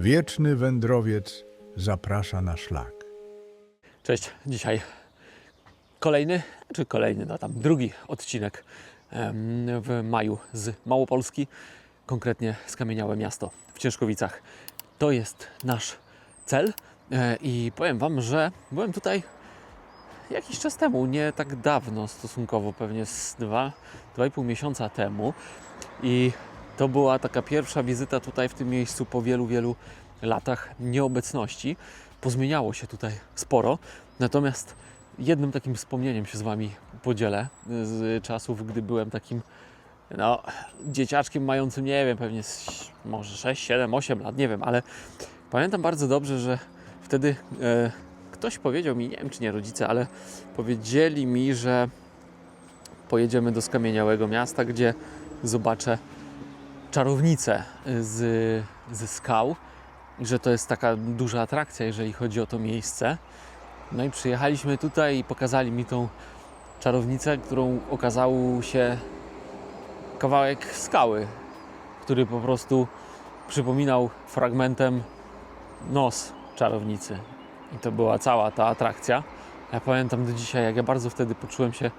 Wieczny wędrowiec zaprasza na szlak. Cześć, dzisiaj kolejny, czy kolejny, no tam drugi odcinek w maju z Małopolski, konkretnie Skamieniałe Miasto w Ciężkowicach. To jest nasz cel e, i powiem Wam, że byłem tutaj jakiś czas temu, nie tak dawno stosunkowo, pewnie z dwa, dwa i pół miesiąca temu i to była taka pierwsza wizyta tutaj w tym miejscu po wielu, wielu latach nieobecności. Pozmieniało się tutaj sporo, natomiast jednym takim wspomnieniem się z Wami podzielę z czasów, gdy byłem takim no, dzieciaczkiem mającym, nie wiem, pewnie może 6, 7, 8 lat, nie wiem, ale pamiętam bardzo dobrze, że wtedy e, ktoś powiedział mi, nie wiem czy nie rodzice, ale powiedzieli mi, że pojedziemy do skamieniałego miasta, gdzie zobaczę czarownicę z, ze skał że to jest taka duża atrakcja, jeżeli chodzi o to miejsce. No i przyjechaliśmy tutaj i pokazali mi tą czarownicę, którą okazał się kawałek skały, który po prostu przypominał fragmentem nos czarownicy. I to była cała ta atrakcja. Ja pamiętam do dzisiaj, jak ja bardzo wtedy poczułem się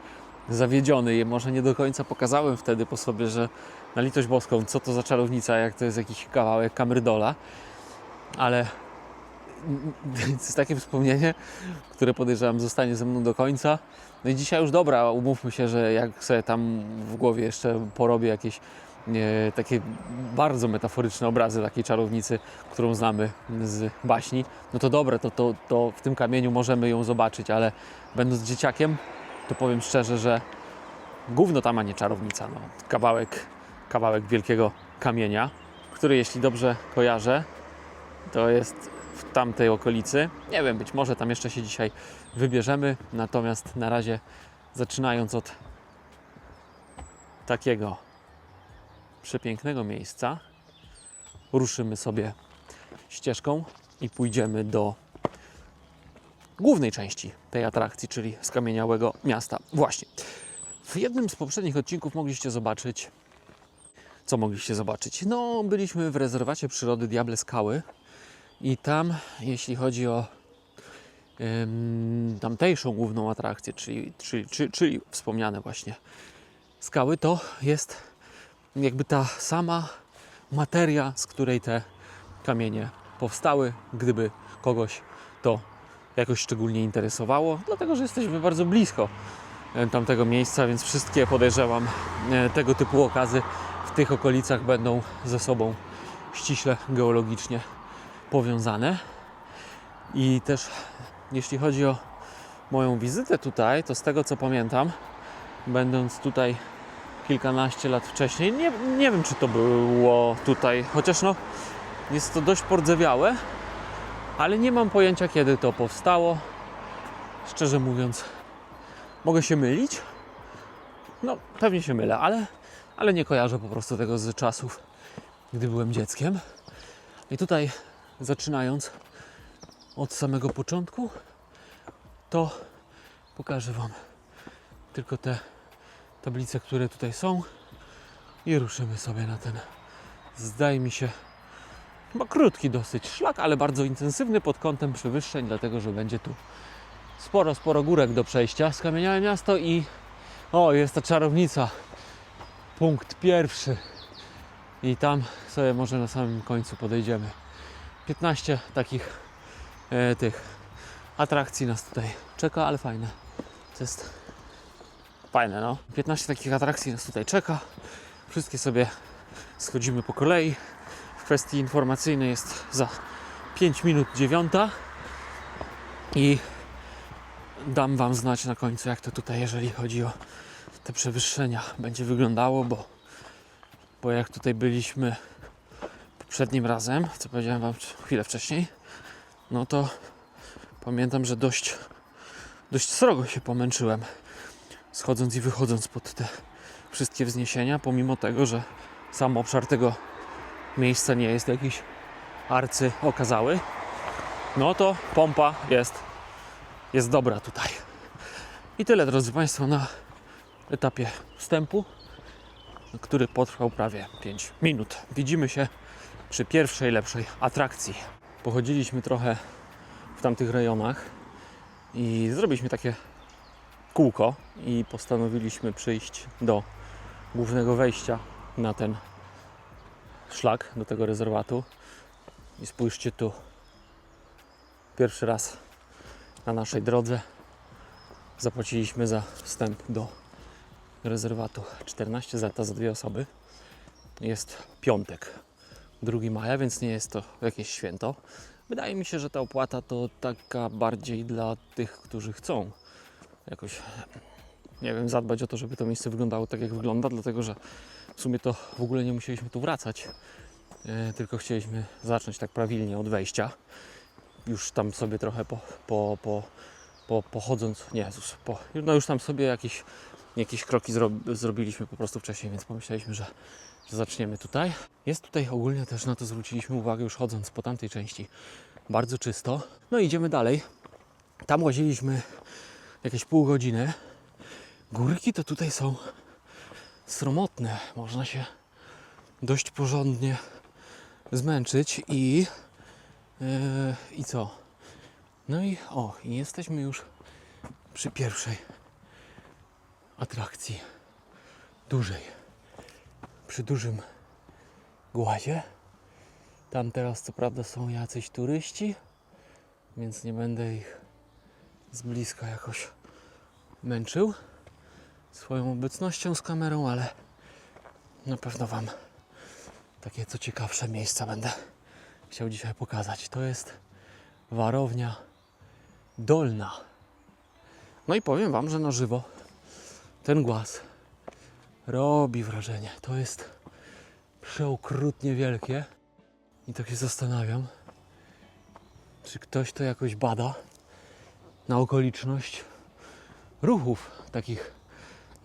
zawiedziony i może nie do końca pokazałem wtedy po sobie, że na litość boską, co to za czarownica, jak to jest jakiś kawałek kamrydola, ale to jest takie wspomnienie, które podejrzewam zostanie ze mną do końca. No i dzisiaj już dobra, umówmy się, że jak sobie tam w głowie jeszcze porobię jakieś e, takie bardzo metaforyczne obrazy takiej czarownicy, którą znamy z baśni, no to dobre, to, to, to w tym kamieniu możemy ją zobaczyć, ale będąc dzieciakiem, to powiem szczerze, że gówno tam, a nie czarownica. No. Kawałek, kawałek wielkiego kamienia, który jeśli dobrze kojarzę, to jest w tamtej okolicy. Nie wiem, być może tam jeszcze się dzisiaj wybierzemy, natomiast na razie zaczynając od takiego przepięknego miejsca, ruszymy sobie ścieżką i pójdziemy do głównej części tej atrakcji, czyli skamieniałego miasta. Właśnie. W jednym z poprzednich odcinków mogliście zobaczyć, co mogliście zobaczyć. No, byliśmy w rezerwacie przyrody Diable Skały i tam, jeśli chodzi o tamtejszą główną atrakcję, czyli, czyli, czyli, czyli wspomniane właśnie skały, to jest jakby ta sama materia, z której te kamienie powstały, gdyby kogoś to jakoś szczególnie interesowało, dlatego że jesteśmy bardzo blisko e, tamtego miejsca, więc wszystkie podejrzewam e, tego typu okazy w tych okolicach będą ze sobą ściśle geologicznie powiązane. I też jeśli chodzi o moją wizytę tutaj, to z tego co pamiętam, będąc tutaj kilkanaście lat wcześniej, nie, nie wiem czy to było tutaj, chociaż no jest to dość pordzewiałe, ale nie mam pojęcia kiedy to powstało. Szczerze mówiąc, mogę się mylić. No, pewnie się mylę, ale, ale nie kojarzę po prostu tego z czasów, gdy byłem dzieckiem. I tutaj zaczynając od samego początku, to pokażę Wam tylko te tablice, które tutaj są i ruszymy sobie na ten, zdaje mi się, chyba krótki dosyć szlak, ale bardzo intensywny pod kątem przewyższeń, dlatego że będzie tu sporo, sporo górek do przejścia. Skamieniałe miasto i o, jest ta czarownica. Punkt pierwszy. I tam sobie może na samym końcu podejdziemy. 15 takich e, tych atrakcji nas tutaj czeka, ale fajne. To jest fajne, no. 15 takich atrakcji nas tutaj czeka. Wszystkie sobie schodzimy po kolei. Kwestii informacyjnej jest za 5 minut dziewiąta. I dam Wam znać na końcu, jak to tutaj, jeżeli chodzi o te przewyższenia, będzie wyglądało, bo, bo jak tutaj byliśmy poprzednim razem, co powiedziałem Wam chwilę wcześniej, no to pamiętam, że dość, dość srogo się pomęczyłem schodząc i wychodząc pod te wszystkie wzniesienia, pomimo tego, że sam obszar tego miejsca nie jest jakiś arcy okazały, no to pompa jest, jest dobra tutaj. I tyle, drodzy Państwo, na etapie wstępu, który potrwał prawie 5 minut. Widzimy się przy pierwszej lepszej atrakcji. Pochodziliśmy trochę w tamtych rejonach i zrobiliśmy takie kółko i postanowiliśmy przyjść do głównego wejścia na ten szlak, do tego rezerwatu. I spójrzcie tu. Pierwszy raz na naszej drodze zapłaciliśmy za wstęp do rezerwatu 14 zeta za dwie osoby. Jest piątek, 2 maja, więc nie jest to jakieś święto. Wydaje mi się, że ta opłata to taka bardziej dla tych, którzy chcą jakoś, nie wiem, zadbać o to, żeby to miejsce wyglądało tak, jak wygląda, dlatego że w sumie to w ogóle nie musieliśmy tu wracać, e, tylko chcieliśmy zacząć tak prawilnie od wejścia. Już tam sobie trochę po, po, po, po, pochodząc, nie, Jezus, po, no już tam sobie jakieś, jakieś kroki zro, zrobiliśmy po prostu wcześniej, więc pomyśleliśmy, że, że zaczniemy tutaj. Jest tutaj ogólnie też na to zwróciliśmy uwagę już chodząc po tamtej części. Bardzo czysto. No i idziemy dalej. Tam łaziliśmy jakieś pół godziny. Górki to tutaj są sromotne. Można się dość porządnie zmęczyć i yy, i co? No i o, i jesteśmy już przy pierwszej atrakcji. Dużej. Przy dużym głazie. Tam teraz co prawda są jacyś turyści, więc nie będę ich z bliska jakoś męczył swoją obecnością z kamerą, ale na pewno Wam takie co ciekawsze miejsca będę chciał dzisiaj pokazać. To jest warownia dolna. No i powiem Wam, że na żywo ten głaz robi wrażenie. To jest przeokrutnie wielkie i tak się zastanawiam, czy ktoś to jakoś bada na okoliczność ruchów takich,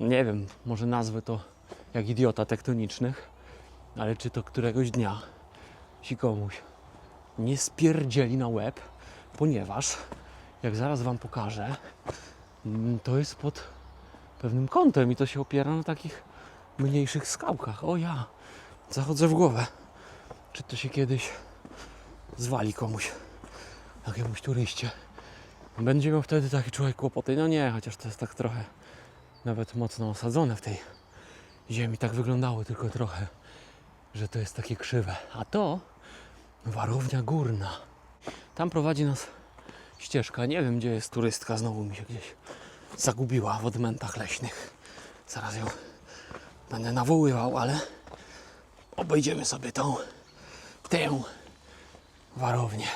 nie wiem, może nazwę to jak idiota tektonicznych, ale czy to któregoś dnia ci komuś nie spierdzieli na łeb, ponieważ, jak zaraz Wam pokażę, mm, to jest pod pewnym kątem i to się opiera na takich mniejszych skałkach. O ja, zachodzę w głowę. Czy to się kiedyś zwali komuś, jakiemuś turyście? Będzie miał wtedy taki człowiek kłopoty? No nie, chociaż to jest tak trochę nawet mocno osadzone w tej ziemi. Tak wyglądało tylko trochę, że to jest takie krzywe. A to warownia górna. Tam prowadzi nas ścieżka. Nie wiem, gdzie jest turystka. Znowu mi się gdzieś zagubiła w odmętach leśnych. Zaraz ją będę nawoływał, ale obejdziemy sobie tą, tę warownię.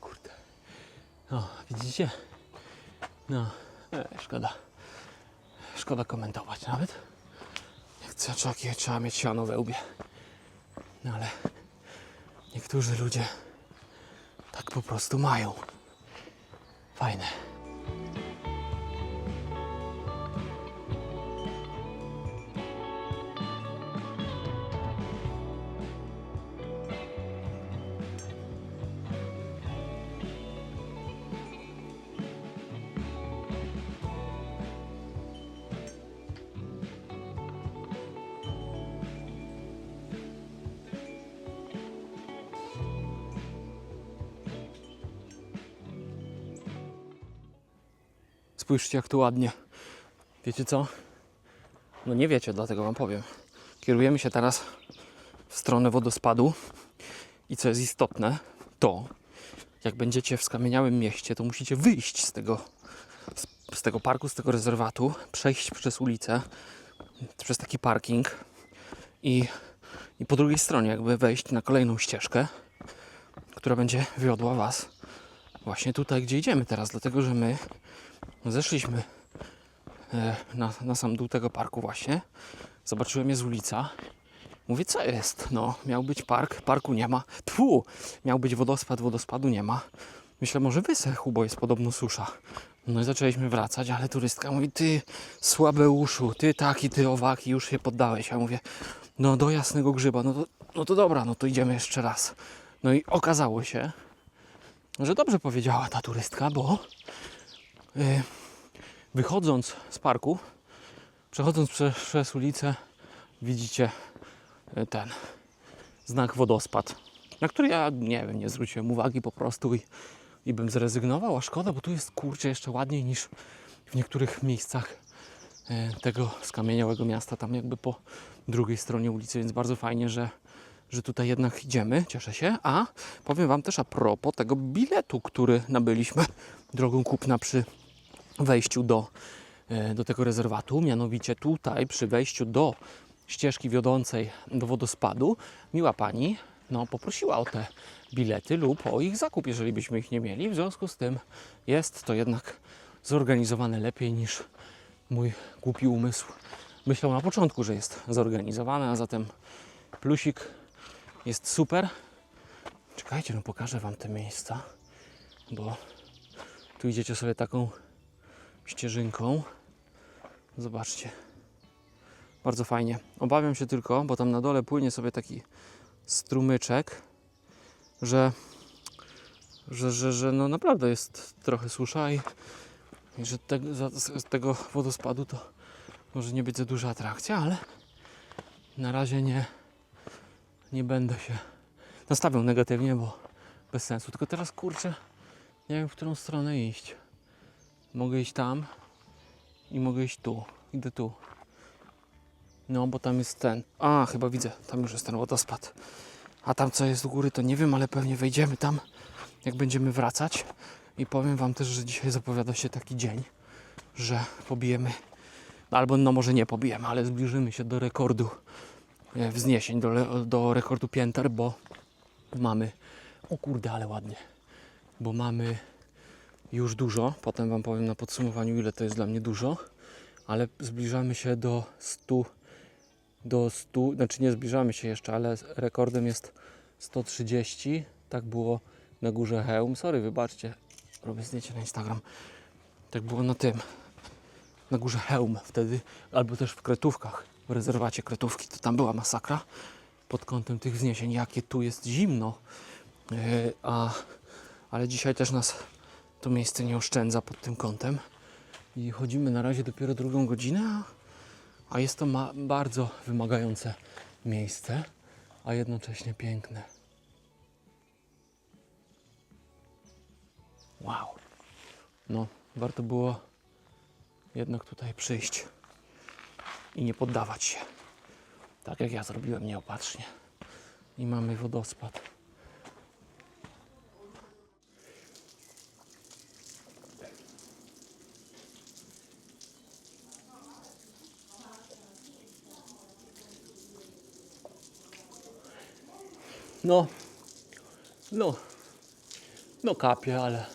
Kurde. No, widzicie? No, e, szkoda. Szkoda komentować nawet. Jak trzeba, trzeba mieć siano we łbie. No ale niektórzy ludzie tak po prostu mają. Fajne. Spójrzcie, jak tu ładnie. Wiecie co? No nie wiecie, dlatego Wam powiem. Kierujemy się teraz w stronę wodospadu i co jest istotne, to jak będziecie w skamieniałym mieście, to musicie wyjść z tego, z, z tego parku, z tego rezerwatu, przejść przez ulicę, przez taki parking i, i po drugiej stronie jakby wejść na kolejną ścieżkę, która będzie wiodła Was właśnie tutaj, gdzie idziemy teraz, dlatego że my zeszliśmy e, na, na sam dół tego parku właśnie. Zobaczyłem je z ulica. Mówię, co jest? No, miał być park, parku nie ma. Tfu, miał być wodospad, wodospadu nie ma. Myślę, może wysechł, bo jest podobno susza. No i zaczęliśmy wracać, ale turystka mówi, ty słabe uszu, ty taki, ty owaki, już się poddałeś. Ja mówię, no do jasnego grzyba, no to, no to dobra, no to idziemy jeszcze raz. No i okazało się, że dobrze powiedziała ta turystka, bo wychodząc z parku, przechodząc przez, przez ulicę, widzicie e, ten znak wodospad, na który ja nie wiem, nie zwróciłem uwagi po prostu i, i bym zrezygnował, a szkoda, bo tu jest kurczę jeszcze ładniej niż w niektórych miejscach e, tego skamieniałego miasta, tam jakby po drugiej stronie ulicy, więc bardzo fajnie, że, że tutaj jednak idziemy, cieszę się. A powiem Wam też a propos tego biletu, który nabyliśmy drogą kupna przy wejściu do, e, do tego rezerwatu, mianowicie tutaj przy wejściu do ścieżki wiodącej do wodospadu, miła pani no, poprosiła o te bilety lub o ich zakup, jeżeli byśmy ich nie mieli. W związku z tym jest to jednak zorganizowane lepiej niż mój głupi umysł myślał na początku, że jest zorganizowane, a zatem plusik jest super. Czekajcie, no pokażę Wam te miejsca, bo tu idziecie sobie taką ścieżynką. Zobaczcie. Bardzo fajnie. Obawiam się tylko, bo tam na dole płynie sobie taki strumyczek, że, że, że, że no naprawdę jest trochę susza i, i że te, z tego wodospadu to może nie być za duża atrakcja, ale na razie nie, nie będę się nastawiał negatywnie, bo bez sensu. Tylko teraz kurczę, nie wiem w którą stronę iść. Mogę iść tam i mogę iść tu. Idę tu. No, bo tam jest ten. A, chyba widzę, tam już jest ten wodospad. A tam co jest u góry, to nie wiem, ale pewnie wejdziemy tam, jak będziemy wracać. I powiem Wam też, że dzisiaj zapowiada się taki dzień, że pobijemy, albo no może nie pobijemy, ale zbliżymy się do rekordu e, wzniesień, do, do rekordu pięter, bo mamy, o kurde, ale ładnie, bo mamy już dużo. Potem Wam powiem na podsumowaniu, ile to jest dla mnie dużo, ale zbliżamy się do 100 do 100, znaczy nie zbliżamy się jeszcze, ale rekordem jest 130. Tak było na górze Hełm. Sorry, wybaczcie, robię zdjęcie na Instagram. Tak było na tym, na górze Hełm wtedy, albo też w Kretówkach, w rezerwacie Kretówki. To tam była masakra pod kątem tych wzniesień. Jakie tu jest zimno. Yy, a, ale dzisiaj też nas to miejsce nie oszczędza pod tym kątem. I chodzimy na razie dopiero drugą godzinę, a jest to bardzo wymagające miejsce, a jednocześnie piękne. Wow. No, warto było jednak tutaj przyjść i nie poddawać się. Tak jak ja zrobiłem nieopatrznie. I mamy wodospad. No, no, no kapie, ale,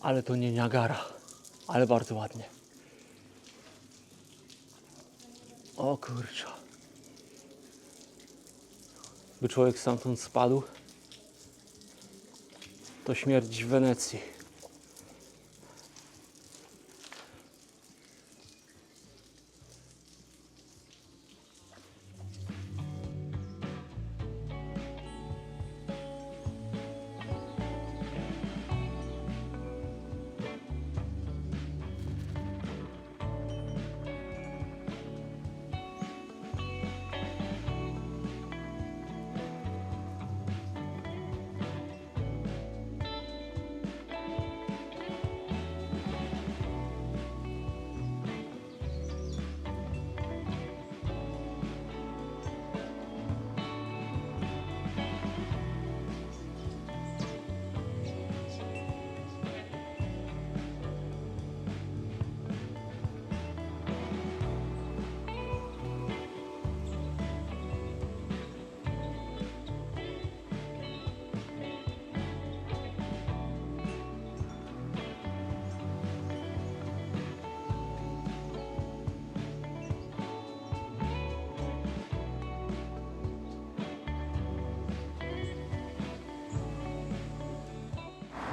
ale to nie Niagara, ale bardzo ładnie. O kurczę. By człowiek stamtąd spadł, to śmierć w Wenecji.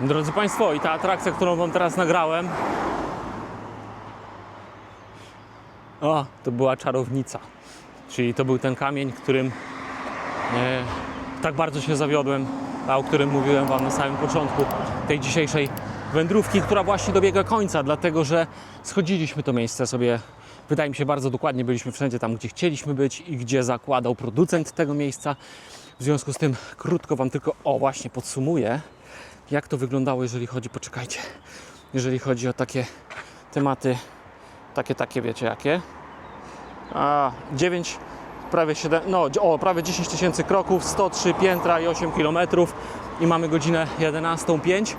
Drodzy Państwo, i ta atrakcja, którą Wam teraz nagrałem, o, to była czarownica. Czyli to był ten kamień, którym e, tak bardzo się zawiodłem, a o którym mówiłem Wam na samym początku tej dzisiejszej wędrówki, która właśnie dobiega końca, dlatego że schodziliśmy to miejsce sobie wydaje mi się, bardzo dokładnie byliśmy wszędzie tam, gdzie chcieliśmy być i gdzie zakładał producent tego miejsca. W związku z tym krótko Wam tylko, o właśnie, podsumuję, jak to wyglądało, jeżeli chodzi, poczekajcie, jeżeli chodzi o takie tematy, takie, takie, wiecie jakie? A, 9, prawie 7, no, o, prawie 10 tysięcy kroków, 103 piętra i 8 kilometrów i mamy godzinę 11.05,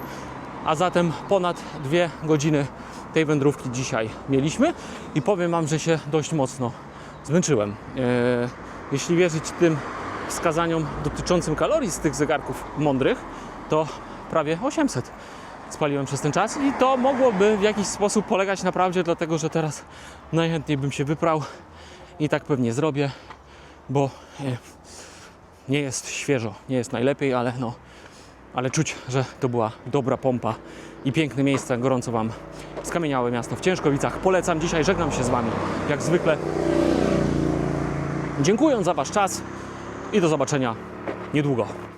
a zatem ponad 2 godziny tej wędrówki dzisiaj mieliśmy i powiem Wam, że się dość mocno zmęczyłem. E, jeśli wierzyć tym wskazaniom dotyczącym kalorii z tych zegarków mądrych, to prawie 800 spaliłem przez ten czas i to mogłoby w jakiś sposób polegać na prawdzie, dlatego że teraz najchętniej bym się wyprał i tak pewnie zrobię, bo e, nie jest świeżo, nie jest najlepiej, ale no, ale czuć, że to była dobra pompa i piękne miejsce. Gorąco Wam skamieniałe miasto w Ciężkowicach. Polecam dzisiaj, żegnam się z Wami jak zwykle. Dziękuję za Wasz czas i do zobaczenia niedługo.